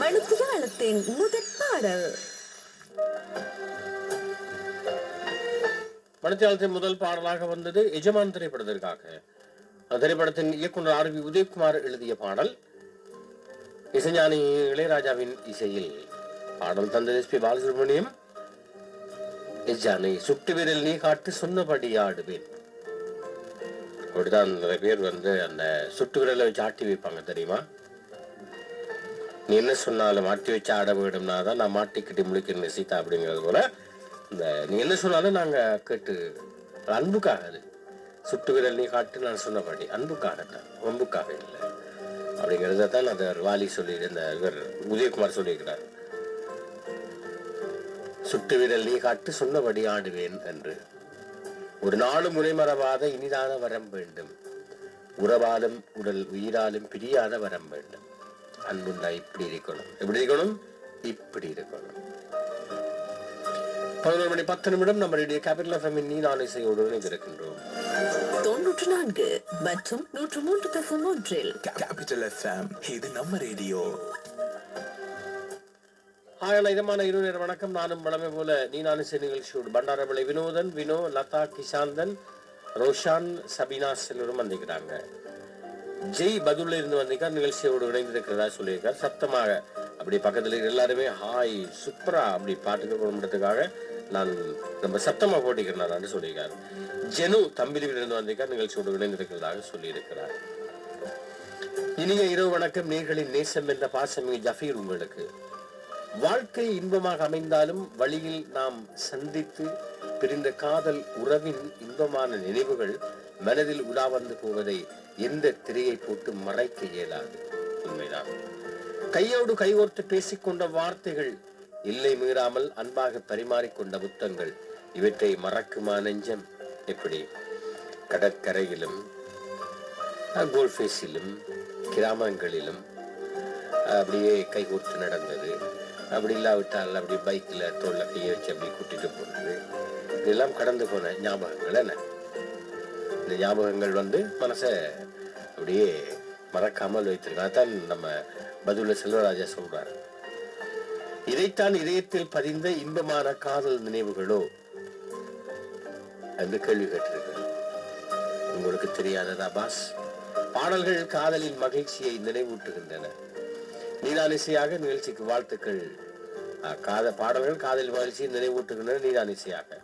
மணித்தியாலத்தின் முதற் பாடல். மணித்தியாலத்தின் முதல் பாடலாக வந்தது எஜமான் திரைப்படத்திற்காக. அந்த திரைப்படத்தின் இயக்குனர் ஆர் வி உதயகுமார் எழுதிய பாடல். இசைஞானி இளையராஜாவின் இசையில் பாடல் தந்தது எஸ் பி பாலசுப்ரமணியம். எஜானை சுட்டு விரல் நீ காட்டு சொன்னபடி ஆடுவேன். அப்படிதான் நிறைய பேர் வந்து அந்த சுட்டு விரலை வச்சு ஆட்டி வைப்பாங்க தெரியுமா? நீ என்ன சொன்னாலும் மாட்டி வச்சு ஆட போயிடும்னா தான் நான் மாட்டிக்கிட்டு முழிக்கிறேன் சீதா அப்படிங்கிறது போல. இந்த நீ என்ன சொன்னாலும் நாங்கள் கேட்டு அன்புக்காக அது. சுட்டுவிரல் நீ காட்டு நான் சொன்னபடி அன்புக்காகத்தான் அன்புக்காக இல்லை. அப்படிங்கிறத தான் அந்த வாலி சொல்லி இந்த இவர் உதயகுமார் சொல்லியிருக்கிறார். சுட்டு விரல் நீ காட்டு சொன்னபடி ஆடுவேன் என்று. ஒரு நாடு முறைமறவாத இனிதான வரம் வேண்டும். உறவாலும் உடல் உயிராலும் பிரியாத வரம் வேண்டும். அன்புண்டா இப்படி இருக்கணும். எப்படி இருக்கணும்? இப்படி இருக்கணும். பதினோரு மணி பத்து நிமிடம் நம்மளுடைய கேபிட்டல் எஃப்எம் நீ நான் இசையோடு இணைந்திருக்கின்றோம். தொன்னூற்று நான்கு மற்றும் நூற்று மூன்று தசம் ஒன்றில். கேபிட்டல் எஃப்எம் இது நம்ம ரேடியோ ஆயன இதமான இரு நேர வணக்கம். நானும் வளமை போல நீ நான் இசை நிகழ்ச்சியோடு பண்டாரமலை வினோதன் வினோ லதா கிஷாந்தன் ரோஷான் சபினாஸ் எல்லோரும் வந்திருக்கிறாங்க. ஜெய் பதுல்ல இருந்து வந்திருக்கார் நிகழ்ச்சியோடு இணைந்திருக்கிறதா சொல்லியிருக்கார். சத்தமாக அப்படி பக்கத்துல எல்லாருமே ஹாய் சூப்பரா அப்படி பாட்டுக்கு குடும்பத்துக்காக நான் ரொம்ப சத்தமா போட்டிக்கிறேன் சொல்லியிருக்காரு. ஜெனு தம்பிலிவில் இருந்து வந்திருக்கார் நிகழ்ச்சியோடு இணைந்திருக்கிறதாக சொல்லியிருக்கிறார். இனிய இரவு வணக்கம் நேர்களின் நேசம் என்ற பாசமிகு ஜஃபீர் உங்களுக்கு. வாழ்க்கை இன்பமாக அமைந்தாலும் வழியில் நாம் சந்தித்து பிரிந்த காதல் உறவின் இன்பமான நினைவுகள் மனதில் உலா வந்து போவதை எந்த திரையை போட்டு மறைக்க இயலாது. உண்மைதான். கையோடு கைகோர்த்து பேசிக்கொண்ட வார்த்தைகள் இல்லை மீறாமல் அன்பாக பரிமாறிக்கொண்ட புத்தங்கள் இவற்றை மறக்குமா நெஞ்சம்? எப்படி? கடற்கரையிலும் கோல்ஃபேஸிலும் கிராமங்களிலும் அப்படியே கைகோர்த்து நடந்தது. அப்படி இல்லாவிட்டால் அப்படி பைக்கில் தோளில் கையை வச்சு அப்படி கூட்டிட்டு போனது. இதெல்லாம் கடந்து போன ஞாபகங்கள் என்ன? இந்த ஞாபகங்கள் வந்து மனசை அப்படியே மறக்காமல் வைத்திருக்கோம். அதான் நம்ம பதில செல்வராஜா சொல்றார். இதைத்தான் இதயத்தில் பதிந்த இன்பமான காதல் நினைவுகளோ என்று கேள்வி கேட்டிருக்கிறது. உங்களுக்கு தெரியாததா பாஸ்? பாடல்கள் காதலின் மகிழ்ச்சியை நினைவூட்டுகின்றன. நீலானிசையாக நிகழ்ச்சிக்கு வாழ்த்துக்கள். காத பாடல்கள் காதல் மகிழ்ச்சியை நினைவூட்டுகின்றன நீலானிசையாக